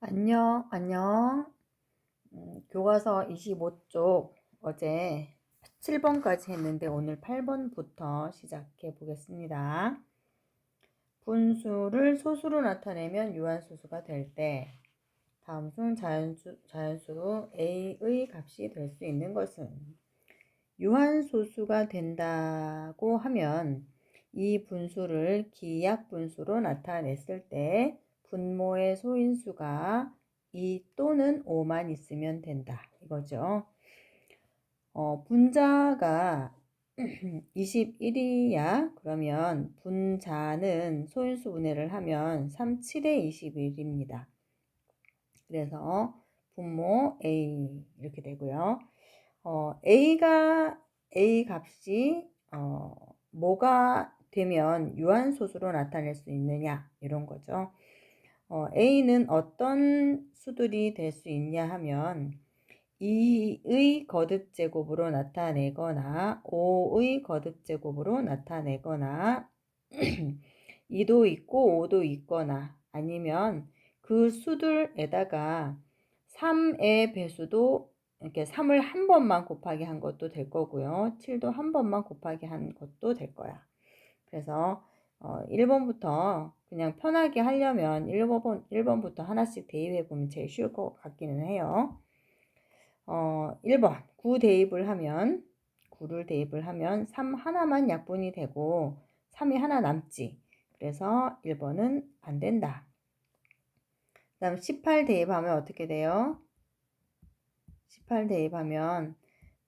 안녕, 안녕. 음, 교과서 25쪽 어제 7번까지 했는데 오늘 8번부터 시작해 보겠습니다. 분수를 소수로 나타내면 유한소수가 될 때 다음 중 자연수, 자연수 A의 값이 될 수 있는 것은 유한소수가 된다고 하면 이 분수를 기약분수로 나타냈을 때 소인수가 2 또는 5만 있으면 된다. 이거죠. 어, 분자가 21이야. 그러면 분자는 소인수 분해를 하면 3, 7에 21입니다. 그래서 분모 A 이렇게 되고요. 어, A가 A 값이 어, 뭐가 되면 유한소수로 나타낼 수 있느냐 이런 거죠. 어, A는 어떤 수들이 될 수 있냐 하면 2의 거듭제곱으로 나타내거나 5의 거듭제곱으로 나타내거나 2도 있고 5도 있거나 아니면 그 수들에다가 3의 배수도 이렇게 3을 한 번만 곱하기 한 것도 될 거고요. 7도 한 번만 곱하기 한 것도 될 거야. 그래서 어, 1번부터 그냥 편하게 하려면 1번, 1번부터 하나씩 대입해 보면 제일 쉬울 것 같기는 해요. 어, 1번 9 대입을 하면 9를 대입을 하면 3 하나만 약분이 되고 3이 하나 남지. 그래서 1번은 안 된다. 그 다음 18 대입하면 어떻게 돼요? 18 대입하면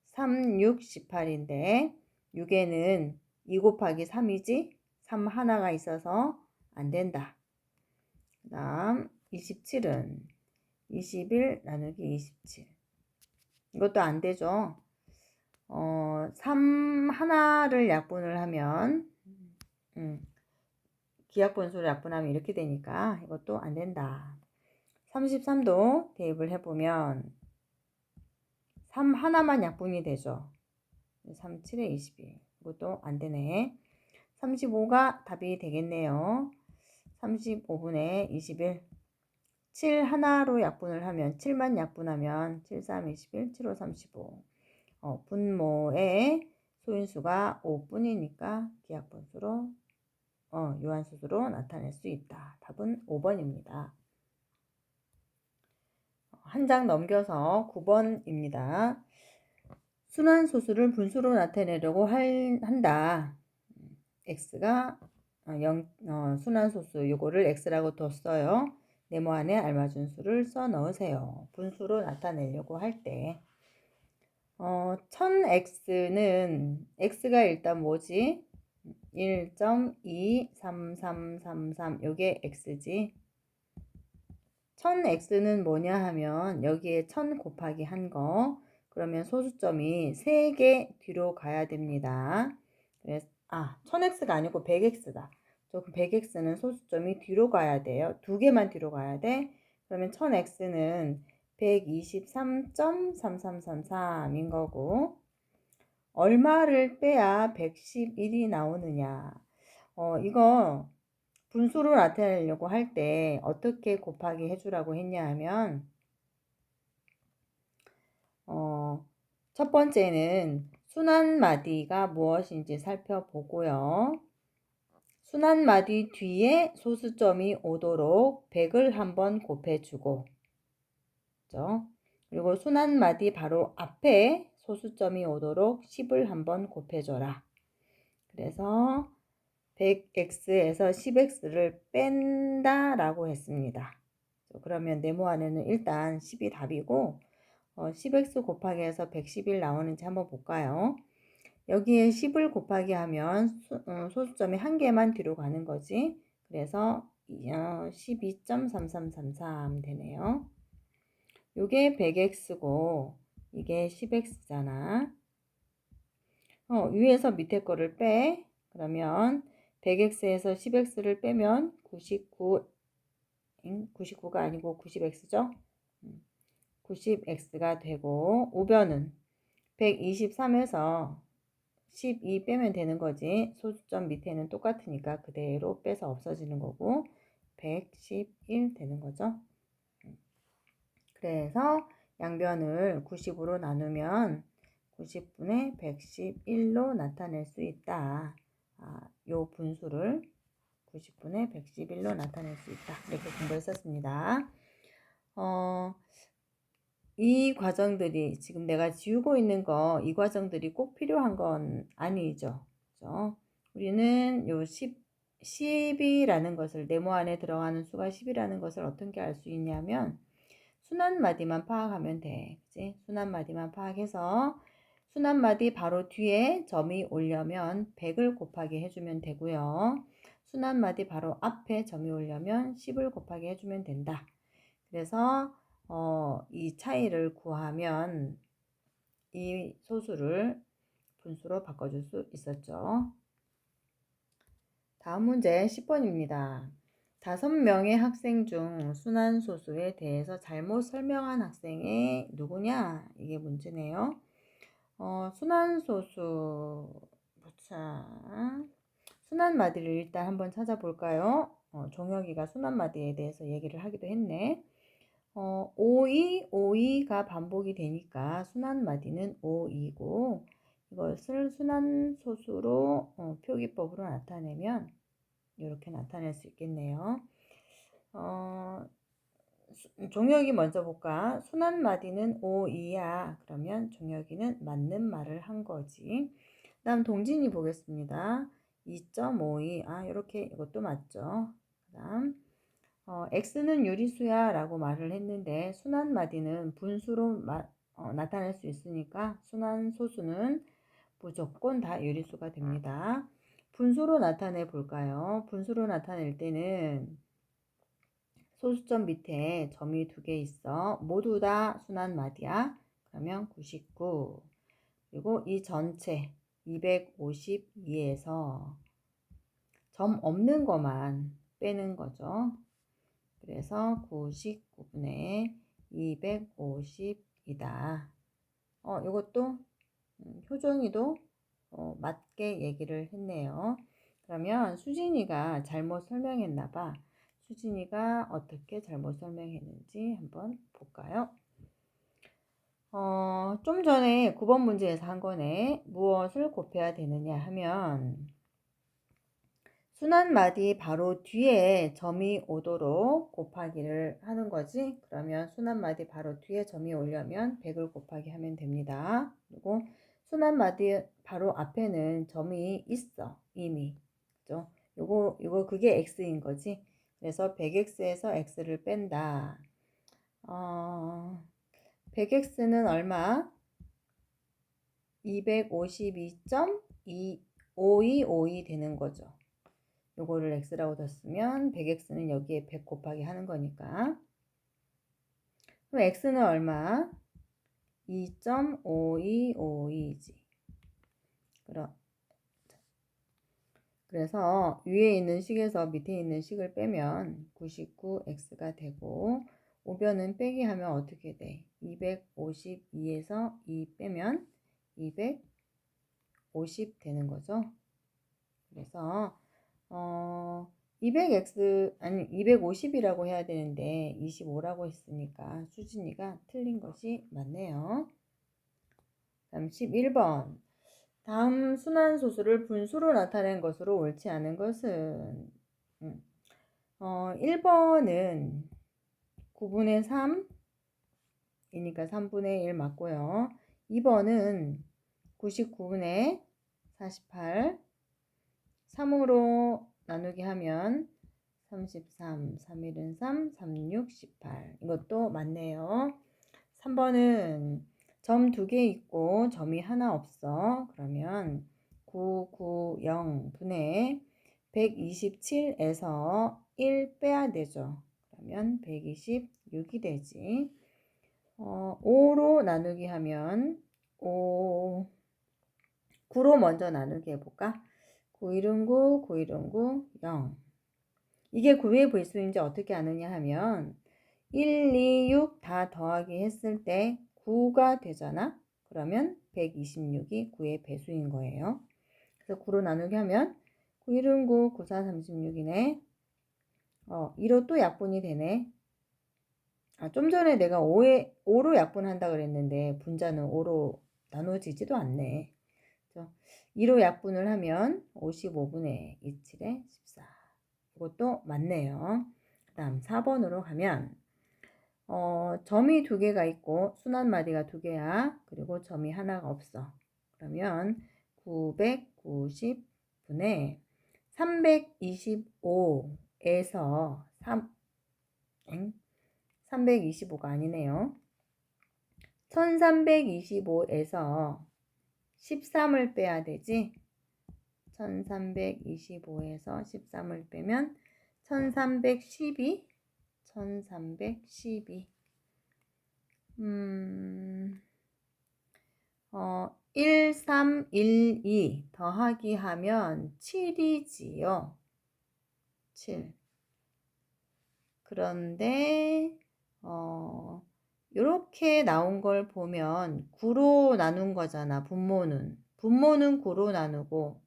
3, 6, 18인데 6에는 2 곱하기 3이지 3 하나가 있어서 안 된다. 그 다음 27은 21 나누기 27 이것도 안 되죠. 어, 3 하나를 약분을 하면 음, 기약분수를 약분하면 이렇게 되니까 이것도 안 된다. 33도 대입을 해보면 3 하나만 약분이 되죠. 3, 7에 21 이것도 안 되네. 35가 답이 되겠네요. 35분의 21. 7 하나로 약분을 하면 7만 약분하면 7, 3, 21, 7, 5, 35. 어, 분모의 소인수가 5뿐이니까 기약분수로 어, 유한수수로 나타낼 수 있다. 답은 5번입니다. 한 장 넘겨서 9번입니다. 순환소수를 분수로 나타내려고 할, 한다. X가 0, 어, 어, 순환소수 요거를 x라고 뒀어요. 네모 안에 알맞은 수를 써 넣으세요. 분수로 나타내려고 할 때. 어, 1000x는 x가 일단 뭐지? 1.23333 요게 x지. 1000x는 뭐냐 하면 여기에 1000 곱하기 한 거. 그러면 소수점이 3개 뒤로 가야 됩니다. 그래서 아, 1000x가 아니고 100x다. 조금 100x는 소수점이 뒤로 가야 돼요. 두 개만 뒤로 가야 돼. 그러면 1000x는 123.3333인 거고 얼마를 빼야 111이 나오느냐. 어, 이거 분수로 나타내려고 할 때 어떻게 곱하기 해주라고 했냐 하면 어, 첫 번째는 순환마디가 무엇인지 살펴보고요. 순환마디 뒤에 소수점이 오도록 100을 한번 곱해주고 그죠? 그리고 순환마디 바로 앞에 소수점이 오도록 10을 한번 곱해줘라. 그래서 100x에서 10x를 뺀다 라고 했습니다. 그러면 네모 안에는 일단 10이 답이고 어, 10x 곱하기 해서 111 나오는지 한번 볼까요? 여기에 10을 곱하기 하면 수, 어, 소수점이 한 개만 뒤로 가는 거지. 그래서 어, 12.3333 되네요. 요게 100x고 이게 10x잖아. 어, 위에서 밑에 거를 빼. 그러면 100x에서 10x를 빼면 99 99가 아니고 90x죠. 90x가 되고 우변은 123에서 12 빼면 되는 거지. 소수점 밑에는 똑같으니까 그대로 빼서 없어지는 거고 111 되는 거죠. 그래서 양변을 90으로 나누면 90분의 111로 나타낼 수 있다. 아, 요 분수를 90분의 111로 나타낼 수 있다. 이렇게 공부했었습니다. 어, 이 과정들이 지금 내가 지우고 있는 거, 이 과정들이 꼭 필요한 건 아니죠. 그죠? 우리는 요 10, 10이라는 것을, 네모 안에 들어가는 수가 10이라는 것을 어떻게 알 수 있냐면, 순환마디만 파악하면 돼. 그치? 순환마디만 파악해서, 순환마디 바로 뒤에 점이 오려면 100을 곱하기 해주면 되고요. 순환마디 바로 앞에 점이 오려면 10을 곱하기 해주면 된다. 그래서 어, 이 차이를 구하면 이 소수를 분수로 바꿔줄 수 있었죠. 다음 문제 10번입니다. 다섯 명의 학생 중 순환 소수에 대해서 잘못 설명한 학생이 누구냐? 이게 문제네요. 어, 순환 소수, 보자. 순환 마디를 일단 한번 찾아볼까요? 어, 종혁이가 순환 마디에 대해서 얘기를 하기도 했네. 어, 5이, 5이가 반복이 되니까 순환마디는 5이고 이것을 순환소수로 어, 표기법으로 나타내면 이렇게 나타낼 수 있겠네요. 어, 종혁이 먼저 볼까? 순환마디는 5이야. 그러면 종혁이는 맞는 말을 한 거지. 다음 동진이 보겠습니다. 2.52. 아, 이렇게 이것도 맞죠. 그 다음 어, x는 유리수야 라고 말을 했는데 순환마디는 분수로 마, 어, 나타낼 수 있으니까 순환소수는 무조건 다 유리수가 됩니다. 분수로 나타내 볼까요? 분수로 나타낼 때는 소수점 밑에 점이 두 개 있어. 모두 다 순환마디야. 그러면 99. 그리고 이 전체 252에서 점 없는 것만 빼는 거죠. 그래서 99분의 250이다. 어, 이것도 음, 효정이도 어, 맞게 얘기를 했네요. 그러면 수진이가 잘못 설명했나 봐. 수진이가 어떻게 잘못 설명했는지 한번 볼까요? 어, 좀 전에 9번 문제에서 한 거네. 무엇을 곱해야 되느냐 하면 순환마디 바로 뒤에 점이 오도록 곱하기를 하는 거지. 그러면 순환마디 바로 뒤에 점이 오려면 100을 곱하기 하면 됩니다. 그리고 순환마디 바로 앞에는 점이 있어. 이미. 그죠? 요거, 요거 그게 x인 거지. 그래서 100x에서 x를 뺀다. 어, 100x는 얼마? 252.25252 되는 거죠. 요거를 x라고 뒀으면 100x는 여기에 100 곱하기 하는 거니까. 그럼 x는 얼마? 2.5252지. 그럼 그래서 위에 있는 식에서 밑에 있는 식을 빼면 99x가 되고 오변은 빼기 하면 어떻게 돼? 252에서 2 빼면 250 되는 거죠. 그래서 어 200x 아니 250이라고 해야 되는데 25라고 했으니까 수진이가 틀린 것이 맞네요. 다음 11번 다음 순환소수를 분수로 나타낸 것으로 옳지 않은 것은 음. 어, 1번은 9분의 3이니까 3분의 1 맞고요. 2번은 99분의 48 3으로 나누기 하면 33, 3일은 3, 36, 18 이것도 맞네요. 3번은 점 두 개 있고 점이 하나 없어. 그러면 990 분의 127에서 1 빼야 되죠. 그러면 126이 되지. 어, 5로 나누기 하면 5, 9로 먼저 나누기 해볼까? 9일은 9, 9일은 9, 0. 이게 9의 불수인지 어떻게 아느냐 하면 1, 2, 6 다 더하기 했을 때 9가 되잖아. 그러면 126이 9의 배수인 거예요. 그래서 9로 나누기 하면 9일은 9, 9, 4, 36이네. 어, 2로 또 약분이 되네. 아, 좀 전에 내가 5에, 5로 약분한다 그랬는데 분자는 5로 나눠지지도 않네. 2로 약분을 하면 55분의 27에 14. 이것도 맞네요. 그 다음 4번으로 가면 어, 점이 두 개가 있고 순환마디가 두 개야. 그리고 점이 하나가 없어. 그러면 990분의 325에서 3, 325가 아니네요. 1325에서 13을 빼야 되지. 1325에서 13을 빼면 1312, 1312. 음, 어, 1312 더하기 하면 7이지요. 7. 그런데, 어, 이렇게 나온 걸 보면 9로 나눈 거잖아. 분모는. 분모는 9로 나누고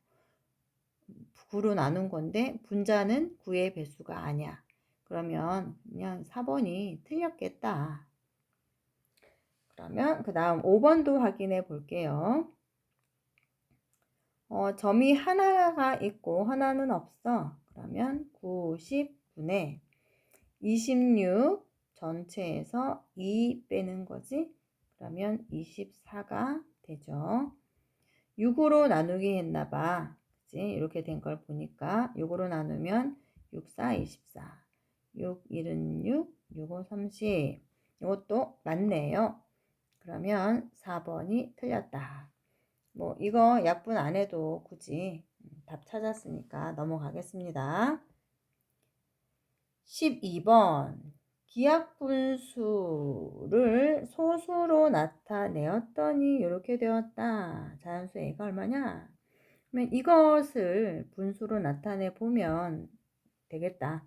9로 나눈 건데 분자는 9의 배수가 아니야. 그러면 그냥 4번이 틀렸겠다. 그러면 그 다음 5번도 확인해 볼게요. 어, 점이 하나가 있고 하나는 없어. 그러면 90분의 26 전체에서 2 빼는 거지. 그러면 24가 되죠. 6으로 나누기 했나 봐. 그치? 이렇게 된 걸 보니까 6으로 나누면 6, 4, 24. 6, 1은 6, 6, 5, 30. 이것도 맞네요. 그러면 4번이 틀렸다. 뭐 이거 약분 안 해도 굳이 답 찾았으니까 넘어가겠습니다. 12번 기하분수를 소수로 나타내었더니 이렇게 되었다. 자연수 A가 얼마냐? 그러면 이것을 분수로 나타내 보면 되겠다.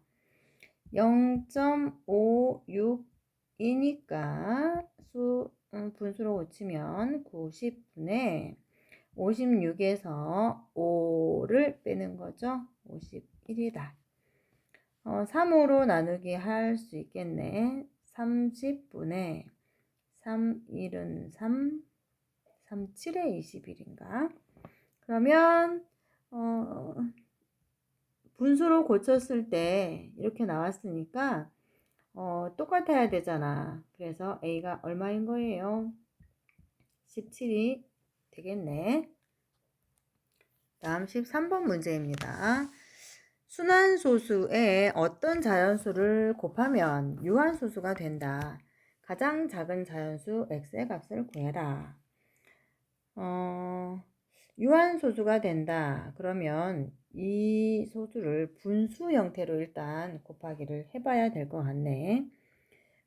0.56이니까 수 음, 분수로 고치면 90분의 56에서 5를 빼는 거죠. 51이다. 어, 3으로 나누기 할 수 있겠네. 30분의 3, 1은 3, 3, 7에 21인가? 그러면, 어, 분수로 고쳤을 때 이렇게 나왔으니까, 어, 똑같아야 되잖아. 그래서 A가 얼마인 거예요? 17이 되겠네. 다음 13번 문제입니다. 순환소수에 어떤 자연수를 곱하면 유한소수가 된다. 가장 작은 자연수 x의 값을 구해라. 어, 유한소수가 된다. 그러면 이 소수를 분수 형태로 일단 곱하기를 해봐야 될 것 같네.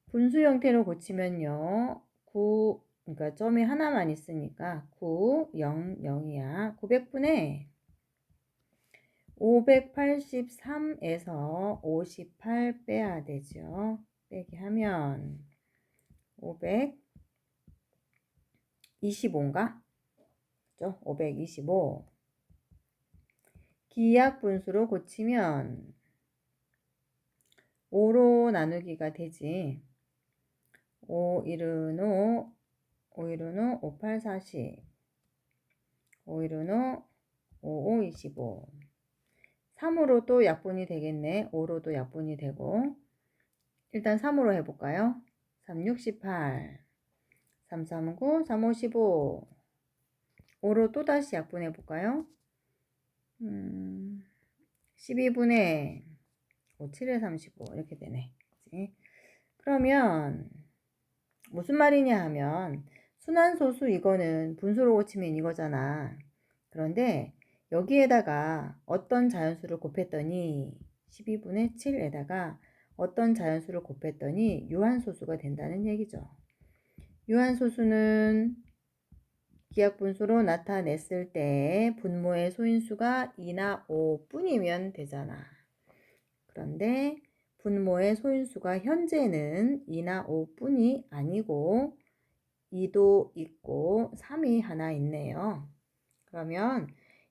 분수 형태로 고치면요. 9, 그러니까 점이 하나만 있으니까 9, 0, 0이야. 900분의 583에서 58 빼야 되죠. 빼기 하면 525인가? 그죠? 525. 기약 분수로 고치면 5로 나누기가 되지. 5, 1은 5, 5, 1은 5, 5, 8, 40. 5, 1은 5, 5, 25. 3으로 또 약분이 되겠네. 5로도 약분이 되고. 일단 3으로 해볼까요? 3, 68. 3, 3, 9, 3, 5, 15. 5로 또 다시 약분해 볼까요? 음, 12분의 5, 7에 35 이렇게 되네. 그치? 그러면 무슨 말이냐 하면 순환소수 이거는 분수로 고치면 이거잖아. 그런데 여기에다가 어떤 자연수를 곱했더니 12분의 7에다가 어떤 자연수를 곱했더니 유한소수가 된다는 얘기죠. 유한소수는 기하분수로 나타냈을 때 분모의 소인수가 2나 5 뿐이면 되잖아. 그런데 분모의 소인수가 현재는 2나 5 뿐이 아니고 2도 있고 3이 하나 있네요. 그러면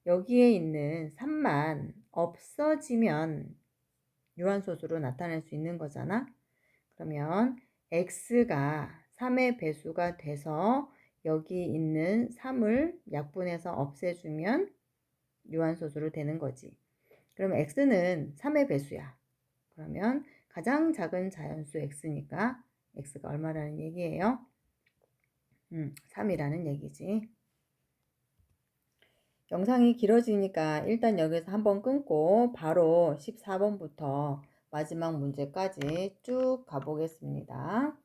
여기에 있는 3만 없어지면 유한소수로 나타낼 수 있는 거잖아. 그러면 x가 3의 배수가 돼서 여기 있는 3을 약분해서 없애주면 유한소수로 되는 거지. 그럼 x는 3의 배수야. 그러면 가장 작은 자연수 x니까 x가 얼마라는 얘기예요? 음, 3이라는 얘기지. 영상이 길어지니까 일단 여기서 한번 끊고 바로 14번부터 마지막 문제까지 쭉 가보겠습니다.